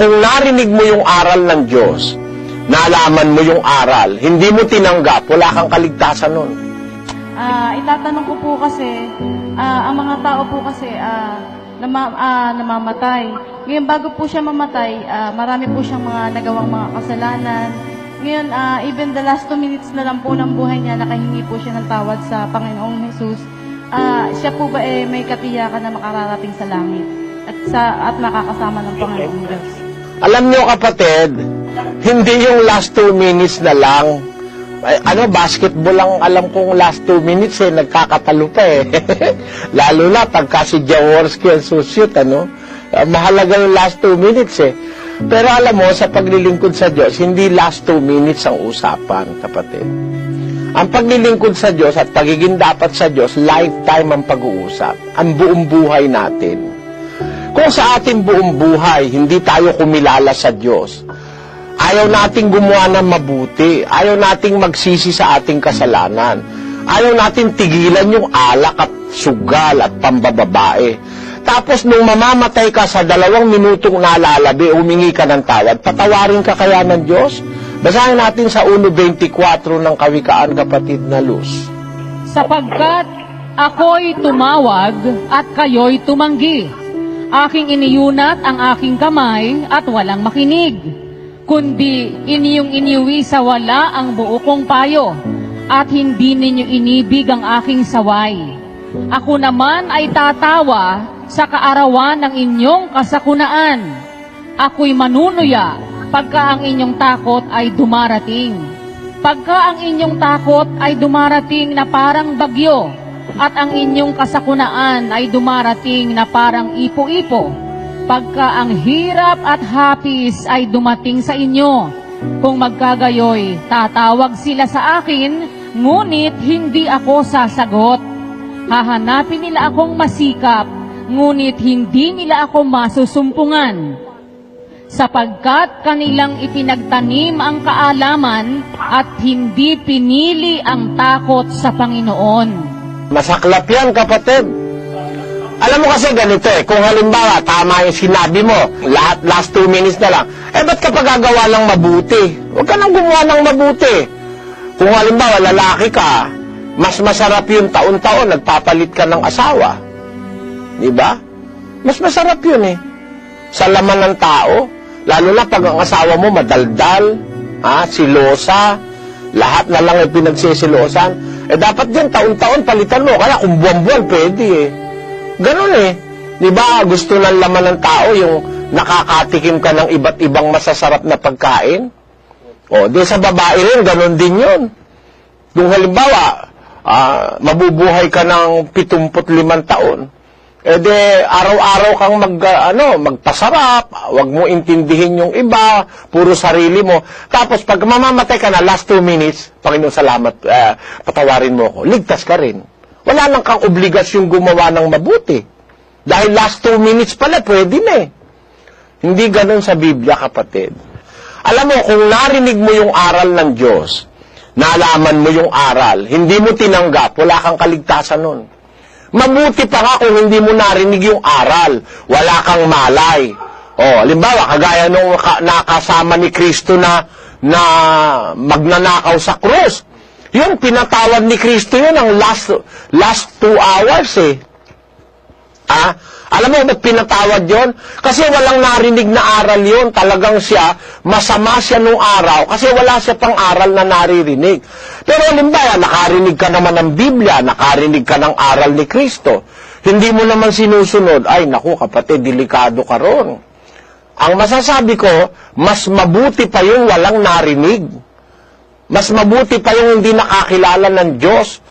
Kung narinig mo yung aral ng Diyos, nalaman mo yung aral, hindi mo tinanggap, wala kang kaligtasan nun. Ah, itatanong ko po kasi, ah, ang mga tao po kasi ah, nama, ah, namamatay. Ngayon, bago po siya mamatay, ah, marami po siyang mga nagawang mga kasalanan. Ngayon, ah, even the last two minutes na lang po ng buhay niya, nakahingi po siya ng tawad sa Panginoong Jesus. Ah, siya po ba eh, may katiyakan na makararating sa langit at sa at makakasama ng Panginoong Diyos? Alam nyo kapatid, hindi yung last two minutes na lang. Ano, basketball lang alam kong last two minutes eh, nagkakatalo pa eh. Lalo na pagka si Jaworski ang sushoot, ano. Ah, mahalaga yung last two minutes eh. Pero alam mo, sa paglilingkod sa Diyos, hindi last two minutes ang usapan, kapatid. Ang paglilingkod sa Diyos at pagiging dapat sa Diyos, lifetime ang pag-uusap. Ang buong buhay natin. Kung sa ating buong buhay, hindi tayo kumilala sa Diyos, ayaw nating gumawa ng mabuti, ayaw nating magsisi sa ating kasalanan, ayaw nating tigilan yung alak at sugal at pambababae. Tapos nung mamamatay ka sa dalawang minutong nalalabi, humingi ka ng tawad, patawarin ka kaya ng Diyos? Basahin natin sa 1.24 ng Kawikaan, kapatid na Luz. sapagkat ako'y tumawag at kayo'y tumanggi. Aking iniyunat ang aking kamay at walang makinig. Kundi inyong iniwi sa wala ang buo kong payo at hindi ninyo inibig ang aking saway. Ako naman ay tatawa sa kaarawan ng inyong kasakunaan. Ako'y manunuya pagka ang inyong takot ay dumarating. Pagka ang inyong takot ay dumarating na parang bagyo, at ang inyong kasakunaan ay dumarating na parang ipo-ipo, pagka ang hirap at hapis ay dumating sa inyo, kung magkagayoy, tatawag sila sa akin, ngunit hindi ako sasagot. Hahanapin nila akong masikap, ngunit hindi nila ako masusumpungan sapagkat kanilang ipinagtanim ang kaalaman at hindi pinili ang takot sa Panginoon. Masaklap yan, kapatid. Alam mo kasi ganito eh, kung halimbawa, tama yung sinabi mo, lahat last two minutes na lang, eh ba't ka pa gagawa ng mabuti? Huwag ka nang gumawa ng mabuti. Kung halimbawa, lalaki ka, mas masarap yung taon-taon, nagpapalit ka ng asawa. Di ba? Mas masarap yun eh. Sa laman ng tao, lalo na pag ang asawa mo madaldal, ha, silosa, lahat na lang ay pinagsisilosan, eh dapat yan taon-taon palitan mo. Kaya kung buwan-buwan, pwede eh. Ganun eh. Di ba gusto ng laman ng tao yung nakakatikim ka ng iba't ibang masasarap na pagkain? O, di sa babae rin, ganun din yun. Kung halimbawa, ah, mabubuhay ka ng 75 taon, eh de, araw-araw kang mag, ano, magpasarap, wag mo intindihin yung iba, puro sarili mo. Tapos pag mamamatay ka na, last two minutes, Panginoon salamat, eh, patawarin mo ako, ligtas ka rin. Wala nang kang obligasyong gumawa ng mabuti. Dahil last two minutes pala, pwede na eh. Hindi ganun sa Biblia, kapatid. Alam mo, kung narinig mo yung aral ng Diyos, nalaman mo yung aral, hindi mo tinanggap, wala kang kaligtasan nun. Mabuti pa nga kung hindi mo narinig yung aral, wala kang malay. O, halimbawa, kagaya nung ka- nakasama ni Kristo na, na magnanakaw sa krus. Yun, pinatawad ni Kristo yun ang last, last two hours eh. Alam mo ba't pinatawad yon? Kasi walang narinig na aral yon. Talagang siya, masama siya nung araw kasi wala siya pang aral na naririnig. Pero halimbawa, nakarinig ka naman ng Biblia, nakarinig ka ng aral ni Kristo. Hindi mo naman sinusunod, ay naku kapatid, delikado ka ron. Ang masasabi ko, mas mabuti pa yung walang narinig. Mas mabuti pa yung hindi nakakilala ng Diyos.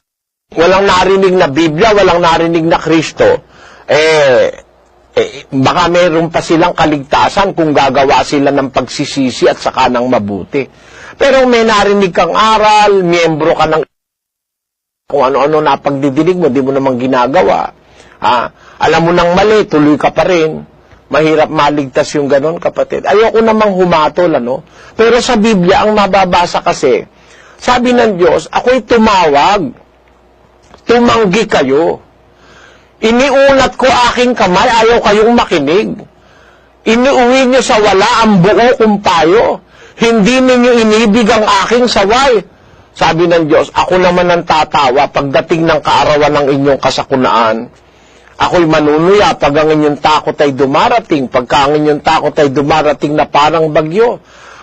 Walang narinig na Biblia, walang narinig na Kristo eh, eh, baka meron pa silang kaligtasan kung gagawa sila ng pagsisisi at saka ng mabuti. Pero may narinig kang aral, miyembro ka ng kung ano-ano na pagdidinig mo, di mo namang ginagawa. Ha? Alam mo nang mali, tuloy ka pa rin. Mahirap maligtas yung ganon, kapatid. Ayoko namang humatol, ano? Pero sa Biblia, ang mababasa kasi, sabi ng Diyos, ako'y tumawag, tumanggi kayo. Iniunat ko aking kamay, ayaw kayong makinig. Inuuwi nyo sa wala ang buo kong payo. Hindi ninyo inibig ang aking saway. Sabi ng Diyos, ako naman ang tatawa pagdating ng kaarawan ng inyong kasakunaan. Ako'y manunuya pag ang inyong takot ay dumarating, pagka ang inyong takot ay dumarating na parang bagyo.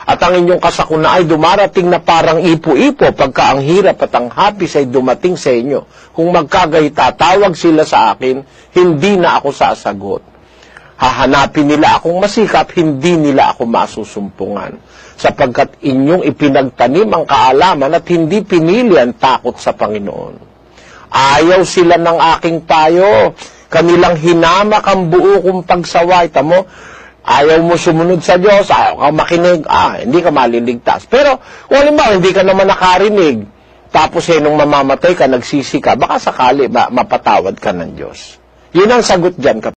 At ang inyong kasakuna ay dumarating na parang ipo-ipo pagka ang hirap at ang hapis ay dumating sa inyo. Kung magkagay tatawag sila sa akin, hindi na ako sasagot. Hahanapin nila akong masikap, hindi nila ako masusumpungan. Sapagkat inyong ipinagtanim ang kaalaman at hindi pinili ang takot sa Panginoon. Ayaw sila ng aking payo. Kanilang hinamak ang buo kong pagsaway. Tamo, ayaw mo sumunod sa Diyos, ayaw ka makinig, ah, hindi ka maliligtas. Pero, kung halimbawa, hindi ka naman nakarinig, tapos eh, nung mamamatay ka, nagsisi ka, baka sakali ma- mapatawad ka ng Diyos. Yun ang sagot dyan,